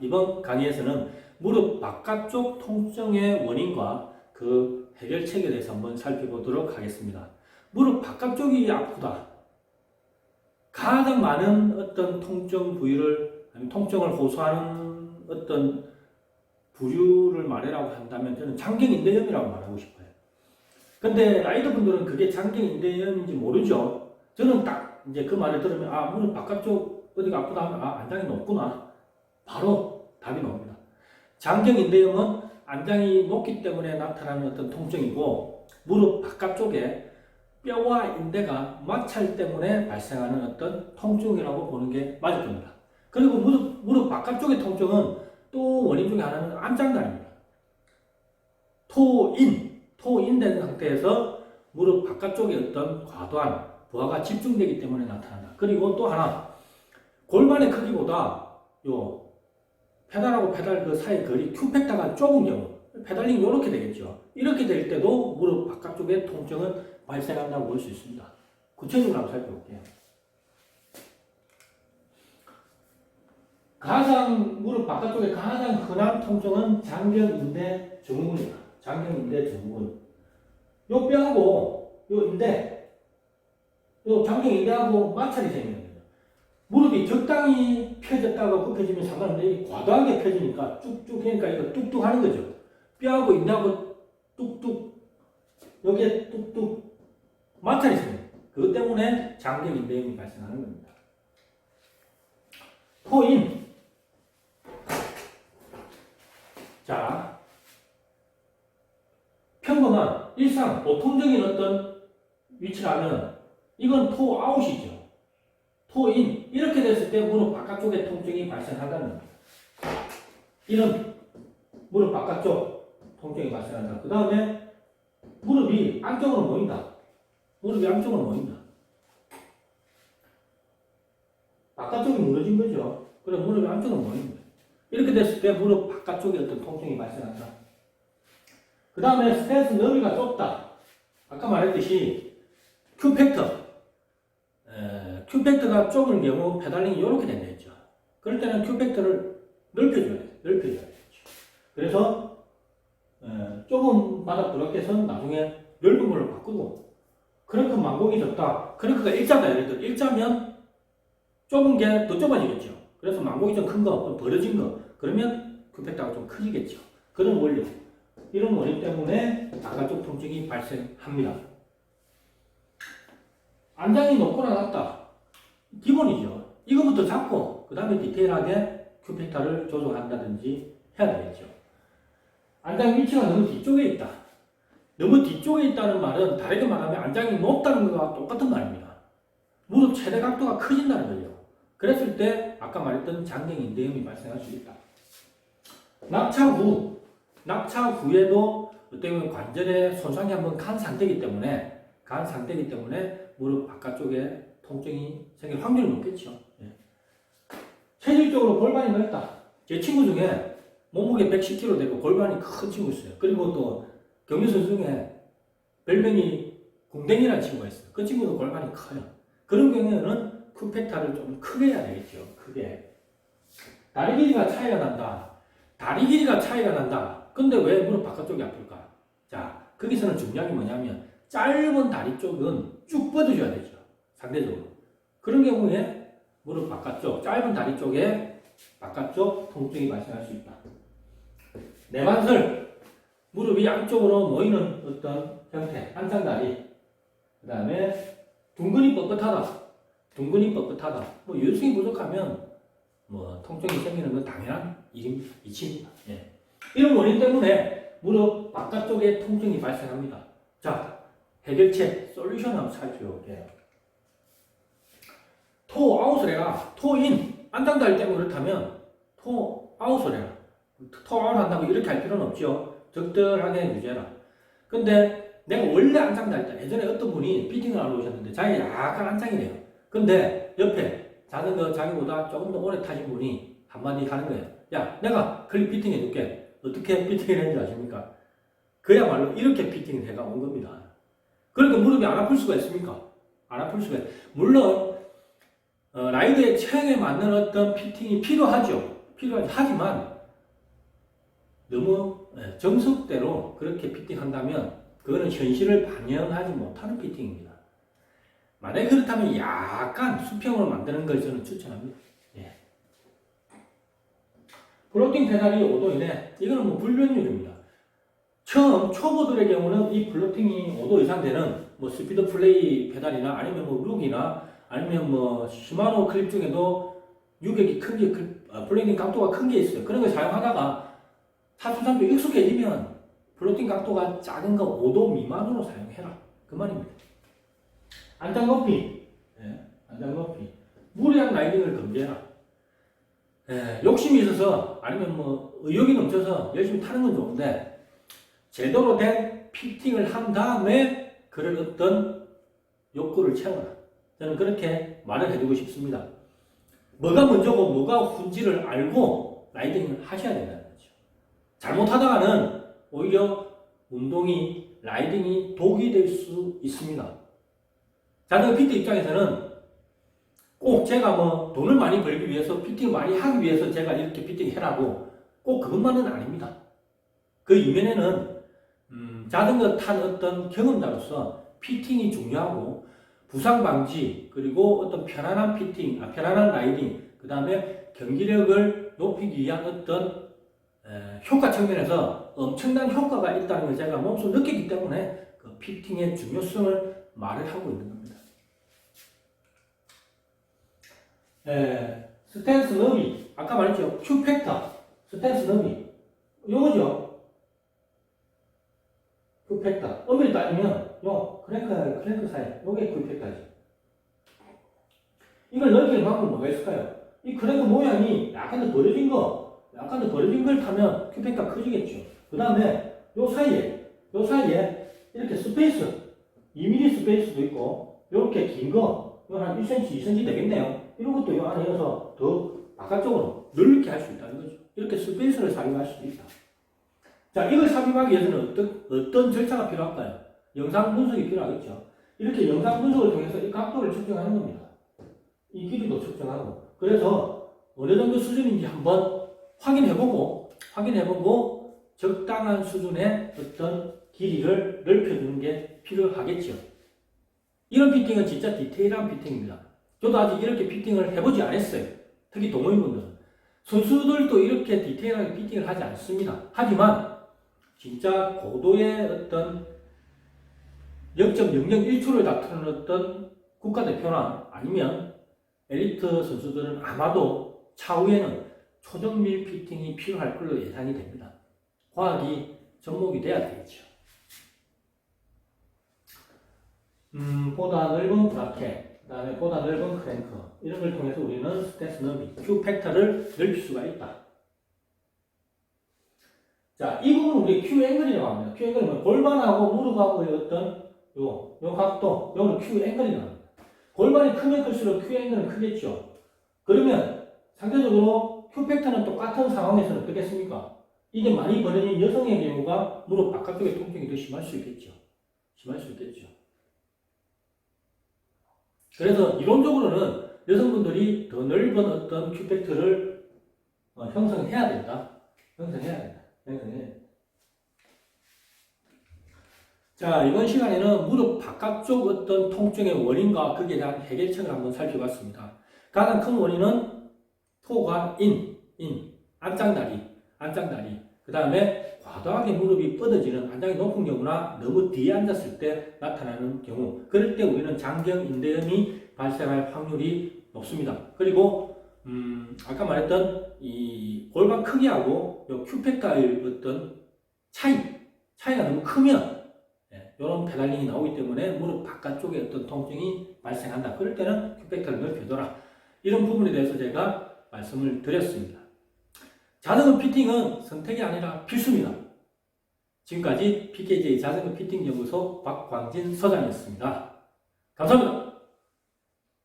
이번 강의에서는 무릎 바깥쪽 통증의 원인과 그 해결책에 대해서 한번 살펴보도록 하겠습니다. 무릎 바깥쪽이 아프다. 가장 많은 어떤 통증 부위를 통증을 호소하는 어떤 부류를 말해라고 한다면 저는 장경인대염이라고 말하고 싶어요. 근데 라이더 분들은 그게 장경인대염인지 모르죠. 저는 딱 이제 그 말을 들으면 아 무릎 바깥쪽 어디가 아프다 하면 아 안장이 높구나. 바로 답이 나옵니다. 장경 인대염은 안장이 높기 때문에 나타나는 어떤 통증이고 무릎 바깥쪽에 뼈와 인대가 마찰 때문에 발생하는 어떤 통증이라고 보는 게 맞을 겁니다. 그리고 무릎, 무릎 바깥쪽의 통증은 또 원인 중에 하나는 안장단입니다. 토인, 토인된 상태에서 무릎 바깥쪽에 어떤 과도한 부하가 집중되기 때문에 나타난다. 그리고 또 하나, 골반의 크기보다 요 페달하고 페달 그 사이 거리 큐팩터가 좁은 경우, 페달링 이렇게 되겠죠. 이렇게 될 때도 무릎 바깥쪽에 통증은 발생한다고 볼 수 있습니다. 구체적으로 한번 살펴볼게요. 가장 무릎 바깥쪽에 가장 흔한 통증은 장경 인대 증후군입니다. 장경 인대 증후군. 요 뼈하고 요 인대, 요 장경 인대하고 마찰이 생기는 거예요. 무릎이 적당히 펴졌다가 굽혀지면 상관없는데 이 과도하게 펴지니까 쭉쭉 하니까 이거 뚝뚝 하는 거죠. 뼈하고 인대하고 뚝뚝 여기에 뚝뚝 마찰이 생겨요. 그것 때문에 장경인대염이 발생하는 겁니다. 토인 자, 평범한 일상 보통적인 어떤 위치라면 이건 토 아웃이죠. 토인 이렇게 됐을 때 무릎 바깥쪽에 통증이 발생한다는 겁니다. 이런 무릎 바깥쪽 통증이 발생한다. 그 다음에 무릎이 안쪽으로 모인다. 무릎이 안쪽으로 모인다. 바깥쪽이 무너진 거죠. 그래 무릎이 안쪽으로 모인다. 이렇게 됐을 때 무릎 바깥쪽에 어떤 통증이 발생한다. 그 다음에 스탠스 너비가 좁다. 아까 말했듯이 큐 팩터. 에, 큐팩터가 좁은 경우 페달링이 이렇게 된다 했죠. 그럴 때는 큐팩터를 넓혀줘야 돼. 넓혀줘야 되죠. 그래서 에, 좁은 바닥 브라켓은 나중에 넓은 걸로 바꾸고 크랭크 만공이 좁다. 크랭크가 일자다. 예를 들어 일자면 좁은 게 더 좁아지겠죠. 그래서 만공이 좀 큰 거, 벌어진 거, 그러면 큐팩터가 좀 커지겠죠. 그런 원리. 이런 원인 때문에 바깥쪽 통증이 발생합니다. 안장이 높거나 낮다. 기본이죠. 이거부터 잡고, 그 다음에 디테일하게 큐팩터를 조정한다든지 해야 되겠죠. 안장 위치가 너무 뒤쪽에 있다. 너무 뒤쪽에 있다는 말은 다르게 말하면 안장이 높다는 것과 똑같은 말입니다. 무릎 최대 각도가 커진다는 거죠. 그랬을 때 아까 말했던 장경 인대염이 발생할 수 있다. 낙차 후, 낙차 후에도 어떻게 보면 관절에 손상이 한번 간 상태이기 때문에 간 상태이기 때문에 무릎 바깥쪽에 통증이 생길 확률이 높겠죠. 예. 체질적으로 골반이 넓다. 제 친구 중에 몸무게 110kg 되고 골반이 큰 친구 있어요. 그리고 또 경기 선수 중에 별명이 궁뎅이라는 친구가 있어요. 그 친구도 골반이 커요. 그런 경우에는 쿠페타를 좀 크게 해야 되겠죠. 크게. 다리 길이가 차이가 난다. 다리 길이가 차이가 난다. 근데 왜 무릎 바깥쪽이 아플까? 자, 거기서는 중요한 게 뭐냐면 짧은 다리 쪽은 쭉 뻗어줘야 되죠. 상대적으로. 그런 경우에 무릎 바깥쪽, 짧은 다리 쪽에 바깥쪽 통증이 발생할 수 있다. 내만설, 무릎이 안쪽으로 모이는 어떤 형태, 한상다리. 그 다음에 둥근이 뻣뻣하다. 둥근이 뻣뻣하다. 뭐 유승이 부족하면 뭐 통증이 생기는 건 당연한 일임, 이치입니다. 예. 이런 원인 때문에 무릎 바깥쪽에 통증이 발생합니다. 자, 해결책, 솔루션 한번 살펴볼게요. 토 아웃을 해라. 토인, 안장다리 때문에 그렇다면 토 아웃을 해라. 토 아웃 한다고 이렇게 할 필요는 없죠. 적절하게 유지해라. 근데 내가 원래 안장다리 때 예전에 어떤 분이 피팅을 하러 오셨는데 자기 약간 안장이래요. 근데 옆에 자는 거 자기보다 조금 더 오래 타신 분이 한마디 하는 거예요. 야, 내가 클립 피팅 해줄게. 어떻게 피팅을 했는지 아십니까? 그야말로 이렇게 피팅을 해가 온 겁니다. 그러니까 무릎이 안 아플 수가 있습니까? 안 아플 수가 있 물론 어, 라이드의 체형에 맞는 어떤 피팅이 필요하죠. 필요하지. 하지만 너무 예, 정석대로 그렇게 피팅한다면 그거는 현실을 반영하지 못하는 피팅입니다. 만약에 그렇다면 약간 수평으로 만드는 걸 저는 추천합니다. 예. 플로팅 페달이 5도 이내, 이거는 뭐 불변율입니다. 처음 초보들의 경우는 이 플로팅이 5도 이상 되는 뭐 스피드 플레이 페달이나 아니면 뭐 룩이나 아니면 뭐 시마노 클립 중에도 유격이 큰 게, 플레이팅 각도가 큰 게 있어요. 그런 걸 사용하다가 사수산도 익숙해지면 플로팅 각도가 작은 거 5도 미만으로 사용해라. 그 말입니다. 안장 높이, 예, 안장 높이. 무리한 라이딩을 금지해라. 예, 욕심이 있어서 아니면 뭐 의욕이 넘쳐서 열심히 타는 건 좋은데 제대로 된 피팅을 한 다음에 그런 어떤 욕구를 채워라. 저는 그렇게 말을 해주고 싶습니다. 뭐가 먼저고 뭐가 훈지를 알고 라이딩을 하셔야 된다는 거죠. 잘못하다가는 오히려 운동이 라이딩이 독이 될 수 있습니다. 자전거 피트 입장에서는 꼭 제가 뭐 돈을 많이 벌기 위해서 피팅 많이 하기 위해서 제가 이렇게 피팅 해라고 꼭 그것만은 아닙니다. 그 이면에는 음, 자전거 탄 어떤 경험자로서 피팅이 중요하고 부상 방지 그리고 어떤 편안한 피팅, 아, 편안한 라이딩, 그 다음에 경기력을 높이기 위한 어떤 에, 효과 측면에서 엄청난 효과가 있다는 걸 제가 몸소 느끼기 때문에 그 피팅의 중요성을 말을 하고 있는 겁니다. 에, 스탠스 너비, 아까 말했죠. Q 팩터, 스탠스 너비. 요거죠. Q 팩터. 엄밀히 따지면, 요, 크랭크, 크랭크 사이, 요게 팩터지. 이걸 넓히는 방법은 뭐가 있을까요? 이 크랭크 모양이 약간 더 벌어진 거, 약간 더 벌어진 걸 타면 Q 팩터가 커지겠죠. 그 다음에 요 사이에, 요 사이에 이렇게 스페이스, 2mm 스페이스도 있고, 요렇게 긴 거, 이거 한 1cm, 2cm 되겠네요. 이런 것도 이 안에 넣어서 더 바깥쪽으로 넓게 할 수 있다는 거죠. 이렇게 스페이스를 삽입할 수도 있다. 자, 이걸 삽입하기 위해서는 어떤, 어떤 절차가 필요할까요? 영상 분석이 필요하겠죠. 이렇게 영상 분석을 통해서 이 각도를 측정하는 겁니다. 이 길이도 측정하고. 그래서 어느 정도 수준인지 한번 확인해보고, 확인해보고 적당한 수준의 어떤 길이를 넓혀주는 게 필요하겠죠. 이런 피팅은 진짜 디테일한 피팅입니다. 저도 아직 이렇게 피팅을 해보지 않았어요. 특히 동호인분들은. 선수들도 이렇게 디테일하게 피팅을 하지 않습니다. 하지만 진짜 고도의 어떤 0.001초를 다투는 어떤 국가대표나 아니면 엘리트 선수들은 아마도 차후에는 초정밀 피팅이 필요할 걸로 예상이 됩니다. 과학이 접목이 돼야 되겠죠. 음, 보다 넓은 브라켓, 그 다음에 보다 넓은 크랭크, 이런 걸 통해서 우리는 스탠스 너비, Q 팩터를 넓힐 수가 있다. 자, 이 부분 우리 Q 앵글이라고 합니다. Q 앵글은 골반하고 무릎하고의 어떤 요, 요 각도, 요는 Q 합니다. 골반이 크면 클수록 Q 앵글은 크겠죠. 그러면 상대적으로 Q 팩터는 똑같은 상황에서는 어떻겠습니까? 이게 많이 벌어진 여성의 경우가 무릎 바깥쪽의 통증이 더 심할 수 있겠죠. 심할 수 있겠죠. 그래서 이론적으로는 여성분들이 더 넓은 어떤 큐팩트를 어, 형성해야 된다. 형성해야 된다. 형성해야 된다. 자, 이번 시간에는 무릎 바깥쪽 어떤 통증의 원인과 거기에 대한 해결책을 한번 살펴봤습니다. 가장 큰 원인은 토가 인, 인, 안짱다리, 안짱다리. 그 다음에 과도하게 무릎이 뻗어지는 안장이 높은 경우나 너무 뒤에 앉았을 때 나타나는 경우 그럴 때 우리는 장경 인대염이 발생할 확률이 높습니다. 그리고 음, 아까 말했던 이 골반 크기하고 요 큐팩터의 어떤 차이 차이가 너무 크면 예, 이런 페달링이 나오기 때문에 무릎 바깥쪽에 어떤 통증이 발생한다. 그럴 때는 큐팩터를 넓혀둬라. 이런 부분에 대해서 제가 말씀을 드렸습니다. 자전거 피팅은 선택이 아니라 필수입니다. 지금까지 PKJ 자전거 피팅 연구소 박광진 서장이었습니다. 감사합니다.